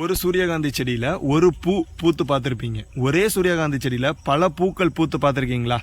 ஒரு சூரியகாந்தி செடியில் ஒரு பூ பூத்து பார்த்துருப்பீங்க. ஒரே சூரியகாந்தி செடியில் பல பூக்கள் பூத்து பார்த்துருக்கீங்களா?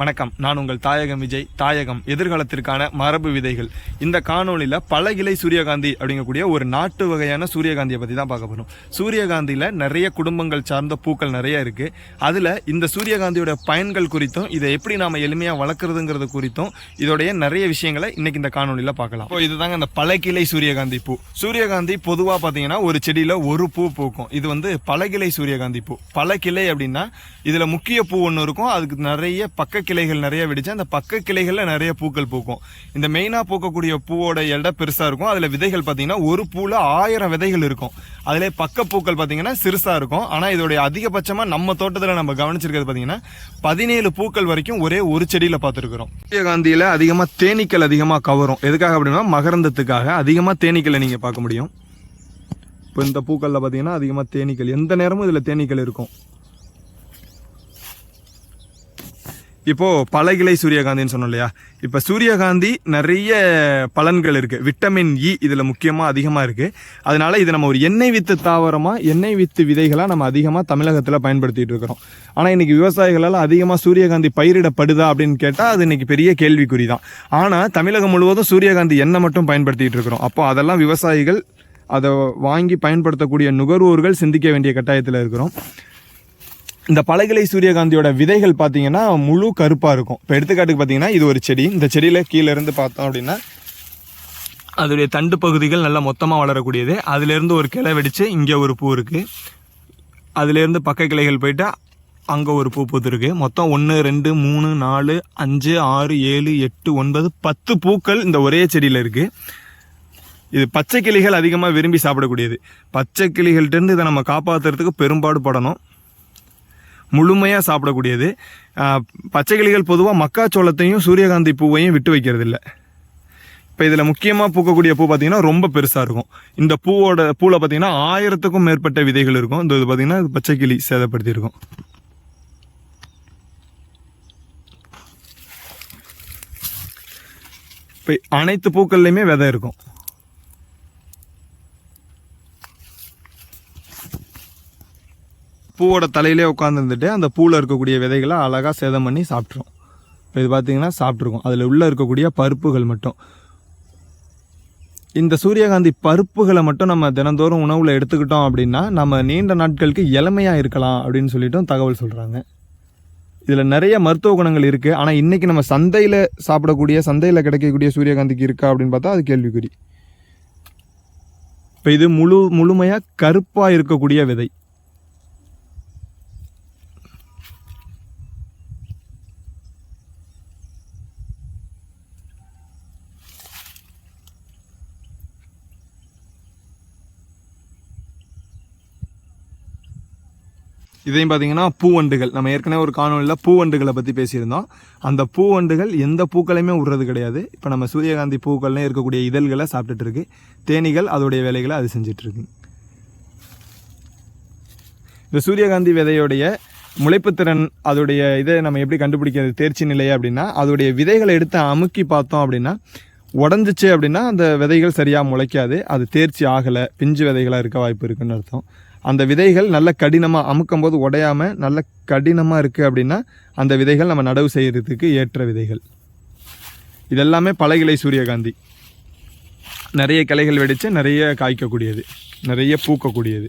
வணக்கம். நான் உங்கள் தாயகம் விஜய். தாயகம் எதிர்காலத்திற்கான மரபு விதைகள். இந்த காணொளியில் பல இலை சூரியகாந்தி அப்படிங்கக்கூடிய ஒரு நாட்டு வகையான சூரியகாந்தியை பற்றி தான் பார்க்க போகிறோம் சூரியகாந்தியில் நிறைய குடும்பங்கள் சார்ந்த பூக்கள் நிறைய இருக்குது அதில் இந்த சூரியகாந்தியோட பயன்கள் குறித்தும் இதை எப்படி நாம் எளிமையாக வளர்க்குறதுங்கிறது குறித்தும் இதோடைய நிறைய விஷயங்களை இன்றைக்கி இந்த காணொளியில் பார்க்கலாம். இப்போ இதுதாங்க இந்த பழகிளை சூரியகாந்தி பூ. சூரியகாந்தி பொதுவாக பார்த்தீங்கன்னா ஒரு செடியில் ஒரு ஒரு பூ பூக்கும். இது வந்து பலகிளை சூரியகாந்தி பூ. பழக்கிளை அப்படின்னா இதில் முக்கிய பூ ஒன்று இருக்கும். அதுக்கு நிறைய பக்க கிளைகள் நிறைய வெடிச்சு அந்த பக்க கிளைகளில் நிறைய பூக்கள் பூக்கும். இந்த மெயினாக பூக்கக்கூடிய பூவோட எடை பெருசாக இருக்கும். அதில் விதைகள் பார்த்தீங்கன்னா ஒரு பூவில் ஆயிரம் விதைகள் இருக்கும். அதிலே பக்க பூக்கள் பார்த்தீங்கன்னா சிறுசாக இருக்கும். ஆனால் இதோடைய அதிகபட்சமாக நம்ம தோட்டத்தில் நம்ம கவனிச்சிருக்கிறது பார்த்தீங்கன்னா பதினேழு பூக்கள் வரைக்கும் ஒரே ஒரு செடியில் பார்த்துருக்குறோம் சூரியகாந்தியில் அதிகமாக தேனீக்கள் அதிகமாக கவரும். எதுக்காக அப்படின்னா மகரந்தத்துக்காக அதிகமாக தேனீக்களை நீங்கள் பார்க்க முடியும். இப்போ இந்த பூக்களில் பார்த்தீங்கன்னா அதிகமாக தேனீக்கள். எந்த நேரமும் இதில் தேனீக்கள் இருக்கும். இப்போது பழகிளை சூரியகாந்தின்னு சொன்னோம் இல்லையா? இப்போ சூரியகாந்தி நிறைய பலன்கள் இருக்குது விட்டமின் இ இதில் முக்கியமாக அதிகமாக இருக்குது அதனால் இது நம்ம ஒரு எண்ணெய் வித்து தாவரமாக எண்ணெய் வித்து விதைகளாக நம்ம அதிகமாக தமிழகத்தில் பயன்படுத்திகிட்டு இருக்கிறோம். ஆனால் இன்றைக்கி விவசாயிகளால் அதிகமாக சூரியகாந்தி பயிரிடப்படுதா அப்படின்னு கேட்டால் அது இன்றைக்கி பெரிய கேள்விக்குறி தான் ஆனால் தமிழகம் முழுவதும் சூரியகாந்தி எண்ணெய் மட்டும் பயன்படுத்திகிட்டு இருக்கிறோம். அப்போ அதெல்லாம் விவசாயிகள் அதை வாங்கி பயன்படுத்தக்கூடிய நுகர்வோர்கள் சிந்திக்க வேண்டிய கட்டாயத்தில் இருக்கிறோம். இந்த பழகிளை சூரியகாந்தியோட விதைகள் பார்த்தீங்கன்னா முழு கருப்பாக இருக்கும். இப்போ எடுத்துக்காட்டுக்கு பார்த்தீங்கன்னா இது ஒரு செடி. இந்த செடியில் கீழே இருந்து பார்த்தோம் அப்படின்னா அதோடைய தண்டு பகுதிகள் நல்லா மொத்தமாக வளரக்கூடியது. அதுலேருந்து ஒரு கிளை வெடித்து இங்கே ஒரு பூ இருக்குது அதுலேருந்து பக்க கிளைகள் போயிட்டு அங்கே ஒரு பூ பூத்துருக்கு. மொத்தம் ஒன்று ரெண்டு மூணு நாலு அஞ்சு ஆறு ஏழு எட்டு ஒன்பது பத்து பூக்கள் இந்த ஒரே செடியில் இருக்குது இது பச்சை கிளிகள் அதிகமாக விரும்பி சாப்பிடக்கூடியது. பச்சை கிளிகள்கிட்டருந்து இதை நம்ம காப்பாற்றுறதுக்கு பெரும்பாடு படணும். முழுமையாக சாப்பிடக்கூடியது. பச்சை கிளிகள் பொதுவாக மக்காச்சோளத்தையும் சூரியகாந்தி பூவையும் விட்டு வைக்கிறது இல்லை இப்போ இதில் முக்கியமாக பூக்கக்கூடிய பூ பார்த்தீங்கன்னா ரொம்ப பெருசாக இருக்கும். இந்த பூவோட பூவில் பார்த்திங்கன்னா ஆயிரத்துக்கும் மேற்பட்ட விதைகள் இருக்கும். இந்த இது பார்த்தீங்கன்னா இது பச்சை கிளி சேதப்படுத்தியிருக்கும். இப்போ அனைத்து பூக்கள்லையுமே விதை இருக்கும். பூவோட தலையிலே உட்காந்துருந்துட்டு அந்த பூவில் இருக்கக்கூடிய விதைகளை அழகாக சேதம் பண்ணி சாப்பிட்ரும் இப்போ இது பார்த்தீங்கன்னா சாப்பிட்ருக்கும் அதில் உள்ளே இருக்கக்கூடிய பருப்புகள் மட்டும். இந்த சூரியகாந்தி பருப்புகளை மட்டும் நம்ம தினந்தோறும் உணவில் எடுத்துக்கிட்டோம் அப்படின்னா நம்ம நீண்ட நாட்களுக்கு இளமையாக இருக்கலாம் அப்படின்னு சொல்லிட்டும் தகவல் சொல்கிறாங்க இதில் நிறைய மருத்துவ குணங்கள் இருக்குது ஆனால் இன்றைக்கி நம்ம சந்தையில் சாப்பிடக்கூடிய சந்தையில் கிடைக்கக்கூடிய சூரியகாந்திக்கு இருக்கா அப்படின்னு பார்த்தா அது கேள்விக்குறி. இப்போ இது முழு முழுமையாக கருப்பாக இருக்கக்கூடிய விதை. இதையும் பார்த்தீங்கன்னா பூவண்டுகள். நம்ம ஏற்கனவே ஒரு காணொலியில் பூவண்டுகளை பற்றி பேசியிருந்தோம். அந்த பூவண்டுகள் எந்த பூக்களையுமே விடுறது கிடையாது. இப்போ நம்ம சூரியகாந்தி பூக்கள்னே இருக்கக்கூடிய இதழ்களை சாப்பிட்டுட்டு இருக்கு. தேனீகள் அதோடைய வேலைகளை அது செஞ்சிட்ருக்கு இந்த சூரியகாந்தி விதையுடைய முளைப்புத்திறன் அதோடைய இதை நம்ம எப்படி கண்டுபிடிக்கிறது? தேர்ச்சி நிலை அப்படின்னா அதோடைய விதைகளை எடுத்து அமுக்கி பார்த்தோம் அப்படின்னா உடஞ்சிச்சு அப்படின்னா அந்த விதைகள் சரியாக முளைக்காது. அது தேர்ச்சி ஆகலை. பிஞ்சு விதைகளாக இருக்க வாய்ப்பு இருக்குன்னு அர்த்தம். அந்த விதைகள் நல்ல கடினமாக அமுக்கும் போது உடையாமல் நல்ல கடினமாக இருக்குது அப்படின்னா அந்த விதைகள் நம்ம நடவு செய்கிறதுக்கு ஏற்ற விதைகள். இதெல்லாமே பழகிளை சூரியகாந்தி. நிறைய கிளைகள் வெடித்து நிறைய காய்க்கக்கூடியது. நிறைய பூக்கக்கூடியது.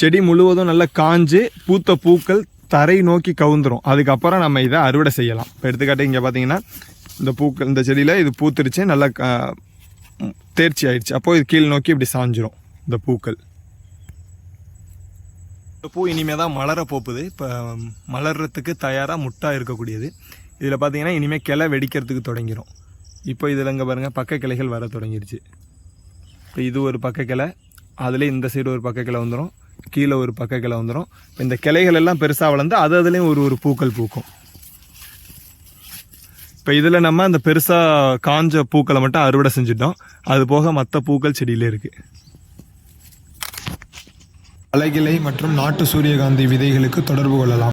செடி முழுவதும் நல்லா காஞ்சு பூத்த பூக்கள் தரை நோக்கி கவுந்துரும். அதுக்கப்புறம் நம்ம இதை அறுவடை செய்யலாம். இப்போ எடுத்துக்காட்டு இங்கே பார்த்தீங்கன்னா இந்த பூக்கள் இந்த செடியில் இது பூத்துருச்சு நல்லா தேர்ச்சி ஆயிடுச்சு. அப்போ இது கீழ் நோக்கி இப்படி சாஞ்சிரும் இந்த பூக்கள். இந்த பூ இனிமே தான் மலர போகுது. இப்போ மலர்றதுக்கு தயாராக முட்டாக இருக்கக்கூடியது. இதில் பார்த்தீங்கன்னா இனிமேல் கிளை வெடிக்கிறதுக்கு தொடங்கிடும் இப்போ இதில் இங்கே பாருங்கள் பக்க கிளைகள் வர தொடங்கிடுச்சு இப்போ இது ஒரு பக்க கிளை அதுலேயும் இந்த சைடு ஒரு பக்க கிளை வந்துடும் கீழே ஒரு பக்க கிளை வந்துடும் இப்போ இந்த கிளைகள் எல்லாம் பெருசாக வளர்ந்து அது அதுலேயும் ஒரு ஒரு பூக்கள் பூக்கும். இப்போ இதில் நம்ம அந்த பெருசாக காஞ்ச பூக்களை மட்டும் அறுவடை செஞ்சுட்டோம். அது போக மற்ற பூக்கள் செடியிலே இருக்குது அலைகிளை மற்றும் நாட்டு சூரியகாந்தி விதைகளுக்கு தொடர்பு கொள்ளலாம்.